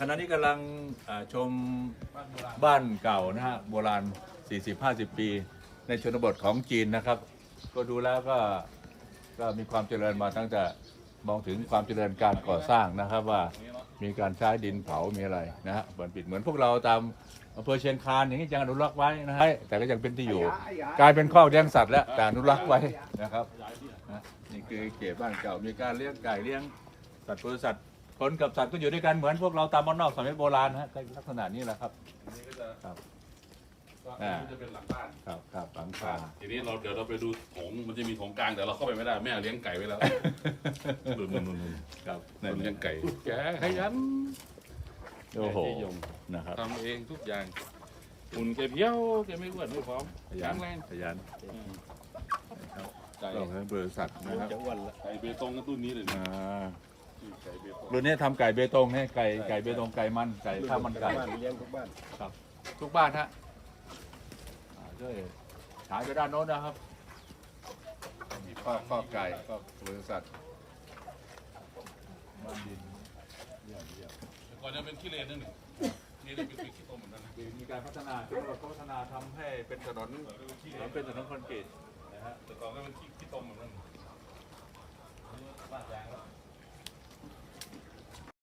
ขณะนี้กำลังชมบ้านเก่านะฮะโบราณ 40-50 ปี ในชนบทของจีนนะครับ ก็ดูแล้วก็ก็มีความเจริญมาตั้งแต่มองถึงความเจริญการก่อสร้างนะครับว่ามีการใช้ดินเผา มีอะไรนะฮะเหมือนปิดเหมือนพวกเราตามอำเภอเชียงคานอย่างนี้ยังอนุรักษ์ไว้นะฮะแต่ก็ยังเป็นที่อยู่ กลายเป็นข้อกเลี้ยงสัตว์แล้วแต่อนุรักษ์ไว้นะครับนะนี่คือเขตบ้านเก่ามีการเลี้ยงไก่เลี้ยงสัตว์ปศุสัตว์ คนกับสัตว์ก็อยู่ด้วยกันเหมือนพวกเราตามบ้านนอกสมัยโบราณนะฮะก็ลักษณะนี้แหละครับ อันนี้ก็จะครับ ก็อ่าอันนี้จะเป็นหลังบ้าน ครับครับฝังคาทีนี้เราเดี๋ยวเราไปดูโถงมันจะมีโถงกลางแต่เราเข้าไปไม่ได้แม่เลี้ยงไก่ไว้แล้วนุ่นนุ่นนุ่นนุ่นครับนุ่นเลี้ยงไก่แกขยันโอ้โหแม่ที่ยงนะครับทำเองทุกอย่างหุ่นแกเพี้ยวแกไม่อ้วนไม่ผอมขยัแข็นงแรงขยันไก่ต้องให้บริษัทนะครับไก่เบตงก็ตุ้นนี้เลยนะอ่าไก่เบตง รุ่นนี้ทำไก่เบตงให้ไก่ไก่เบตงไก่มันไก่ข้าวมันไก่เลี้ยงทุกบ้านทุกบ้านฮะอ่าช่วยฉายไปด้านโน้นนะครับมีข้อข้อไก่ก็บริษัทบ้านดินเยี่ยมเยี่ยมแต่ก่อนจะเป็นขี้เลนนั่นนี่นี่จะเป็นขี้ต้มเหมือนกันนะมีการพัฒนาชนบทพัฒนาทำให้เป็นถนนถนนเป็นถนนคอนกรีตนะฮะแต่ก่อนก็เป็นขี้ขี้ต้มเหมือนกัน